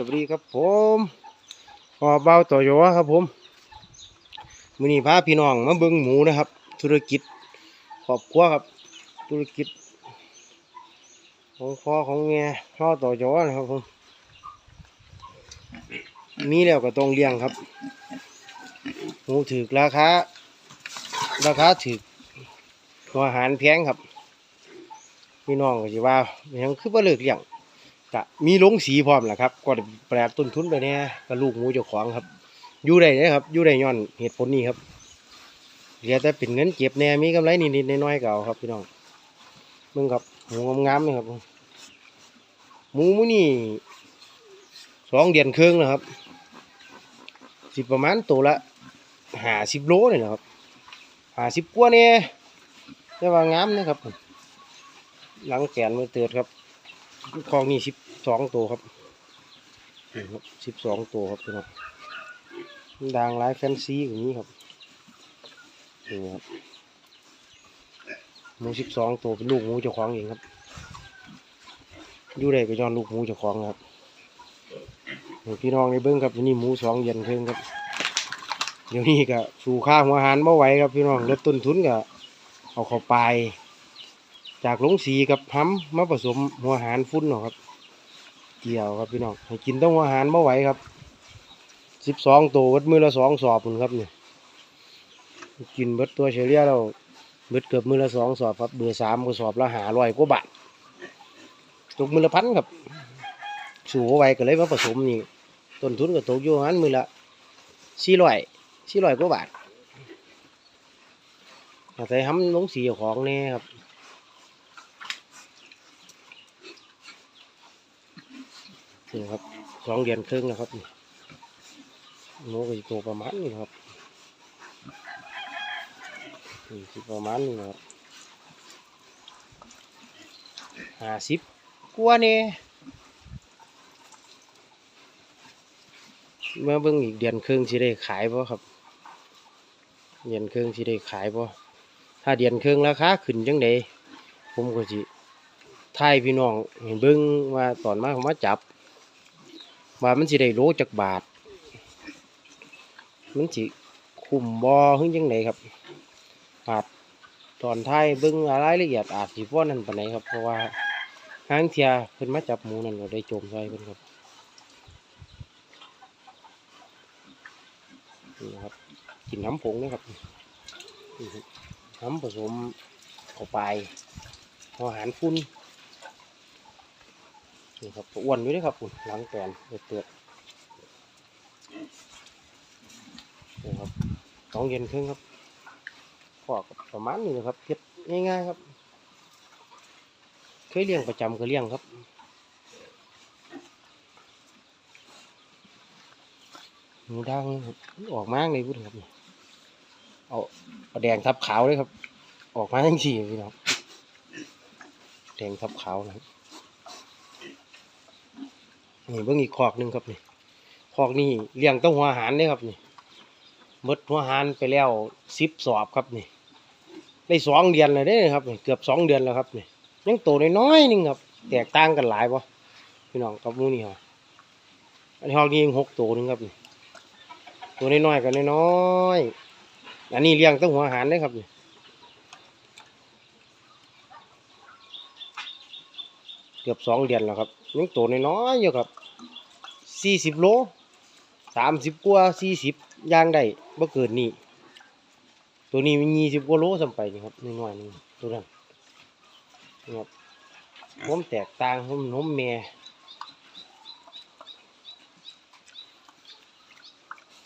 สวัสดีครับผมหอเบาต่อโยครับผมมือนี้พาพี่น้องมาเบิ่งหมูนะครับ ธุรกิจครอบครัวครับ ธุรกิจ ของพ่อของแม่พ่อต่อโยนะครับผมมีแล้วก็ต้องเลี้ยงครับหมูถือราคาราคาถือหัวอาหารแพงครับพี่น้องก็สิว่ายังคือบ่เลิกเลี้ยง ก็มีลงสีพร้อมแหละครับก็ได้แปรต้นทุนไปเนี่ยก็ลูกหมูเจ้าของครับอยู่ได้เลยครับอยู่ได้ย้อนเหตุผลนี้ครับเหลือแต่เป็นเงินเก็บแน่มีกำไรนิดๆน้อยๆเก็เอาครับพี่น้องมึงครับหมูงามๆเลยครับหมูมื้อนี้สองเดือนครึ่งนะครับสิประมาณตัวละหาสิบโลนี่นะครับหาสิบกว่าเนี่ยแต่ว่างามนะครับหลังแขนมือเตือดครับ คลองนี่สิบสองตัวครับสิบสองตัวครับพี่น้องด่างหลายแฟนซีอย่างนี้ครับนี่ครับหมูสิบสองตัวเป็นลูกหมูเจ้าของเองครับอยู่ได้ก็ย้อนลูกหมูเจ้าของครับพี่น้องในเบิ้งครับนนี่หมูสองเย็นเพิ่งครับเดี๋ยวนี้ก็สู่ค่าหัวอาหารไม่ไหวครับพี่น้องลดต้นทุนก็เอาเข้าไป จากหลงสีกับพัมมาผสมหัวหารฟุ้นเนาะครับ เกี่ยวครับพี่น้องให้กินต้องหัวหารไม่ไหวครับสิบสองตัววัดมือละสองสอบพุ่นครับเนี่ยกินเบิดตัวเฉลี่ยเราเบิดเกือบมือละสองสอบครับเบอร์สามก็สอบละหาร้อยกว่าบาทตกมือละพันครับ สู่ไว้ก็เลยมาผสมนี่ต้นทุนก็ตกอยู่งั้นมือละสี่ร้อยสี่ร้อยกว่าบาทแต่ทำลงสีของแน่ครับ นี่ครับสองเดือนครึ่งนะครับนี่หมูก็สิโตประมาณนี้ครับนี่สิประมาณนี้ครับห้าสิบกว่านี่เมื่อเบิ่งอีกเดือนครึ่งสิได้ขายบ่ครับ เดือนครึ่งสิได้ขายบ่ถ้าเดือนครึ่งราคาขึ้นจังไดผมก็สิทายพี่น้องให้เบิ่งว่าตอนมาผมมาจับ ว่ามันสิได้โลจักบาท มันสิคุมบ่หึงจังไดครับอาจตอนท้ายเบิ่งรายละเอียดอาจสิบ่นั่นปานใดครับ เพราะว่าหางเทียเพิ่นมาจับหมูนั่นก็ได้โจมใส่เพิ่นครับนี่ครับกินน้ำผงนะครับนี่ครับน้ำผสมเข้าไปอาหารฟุ้น นี่ครับอ้วนอยู่ด้วยครับคุณล้างแกนเตือดนี่ครับสองเย็นครึ่งครับพอกประมาณนี้นะครับเก็บง่ายๆครับ เคยเลี้ยงประจำก็เลี้ยงครับหมูดังออกมากเลยพูดครับเอาเอาแดงทับขาวเลยครับ ออกมาทั้งสี่พี่น้องแดงทับขาวนะครับ นี่เบิ่งอีกคอกหนึ่งครับนี่คอกนี่เลี้ยงต้องหัวหารเนี่ยครับนี่มดหัวหารไปแล้วสิบสอบครับนี่ได้สองเดือนเลยเด้ครับนี่เกือบสองเดือนแล้วครับนี่ยังโตน้อยๆนึงครับ แตกต่างกันหลายปะพี่น้องกับมูนี่ครับอันนี้คอกนี้ยังหกตัวหนึงครับนี่ตัวน้อยๆกันน้อยๆอันนี้เลี้ยงต้องหัวหารเลยครับนี่ กือบสองเดือนแล้วครับยังโตน้อยๆอยู่ครับสี่สิบโลสามสิบกว่าสี่สิบย่างได้บ่เกินนี่ตัวนี้มันยี่สิบกว่าโลสัมไปนี่ครับน้อยๆนึงตัวนั้นนี่ครับผมแตกต่างผมนมแม่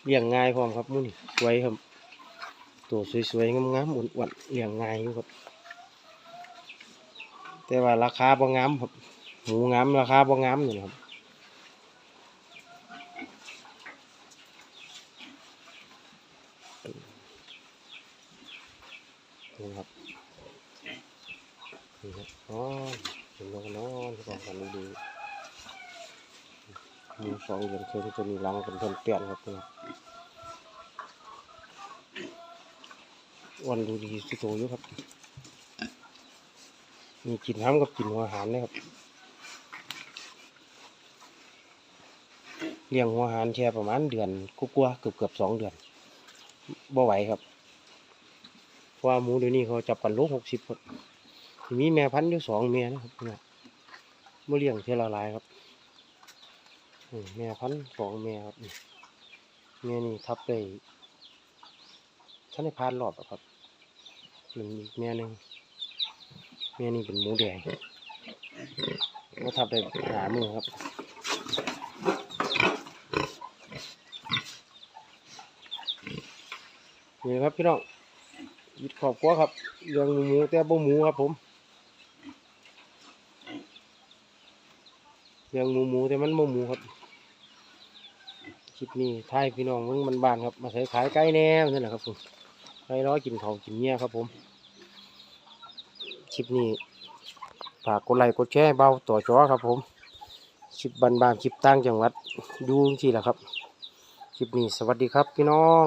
เลี้ยงง่ายพร้อมครับมื้นี่สวยครับ ตัวสวยๆงามๆอ้วนๆเลี้ยงง่ายอยู่ครับ แต่ว่าราคาบ่งามครับ หมูงามราคาบ่งามนี่นะครับนี่ครับนี่ครับอ๋อเห็นแล้วนอนสองกันดีมีสองเดือนเคยจะมีรังเป็นเปลี่ยนครับนี่อ้วันดูดีสุดโตอยู่ครับ มีกลิ่นน้ำกับกลิ่นหัวอาหารนะครับ เลี้ยงหัวหารแช่ประมาณเดือนกลัวเกือบเกือบสองเดือนบ่ไหวครับเพราะว่าหมูเดี๋ยวนี้เขาจับกันโลหกสิบครับมีแม่พันธุ์อยู่สองแม่นะครับพี่น้องบ่เลี้ยงเท่าละลายครับแม่พันธุ์สองแม่ครับนี่แม่นี่ทับได้ท่านได้พานรอบอะครับหนึ่งอีกแม่หนึ่งแม่นี่เป็นหมูแดงก็ทับได้หามือครับ นี่ครับพี่น้องยิดขอบกัวครับเรื่องหมูแต่บ่หมูครับผมเรื่องหมูหมูแต่มันบ่หมูครับคลิปนี้ท้ายพี่น้องมึงมันบานครับ มาใส่ขายไก่แน่นั่นแหละครับผมใครรอยกินของกินเมียครับผมคลิปนี้ฝากกดไลค์กดแชร์เบาต่อจอครับผมคลิปบานๆคลิปต่างจังหวัดดูที่แหละครับ คลิปนี้สวัสดีครับพี่น้อง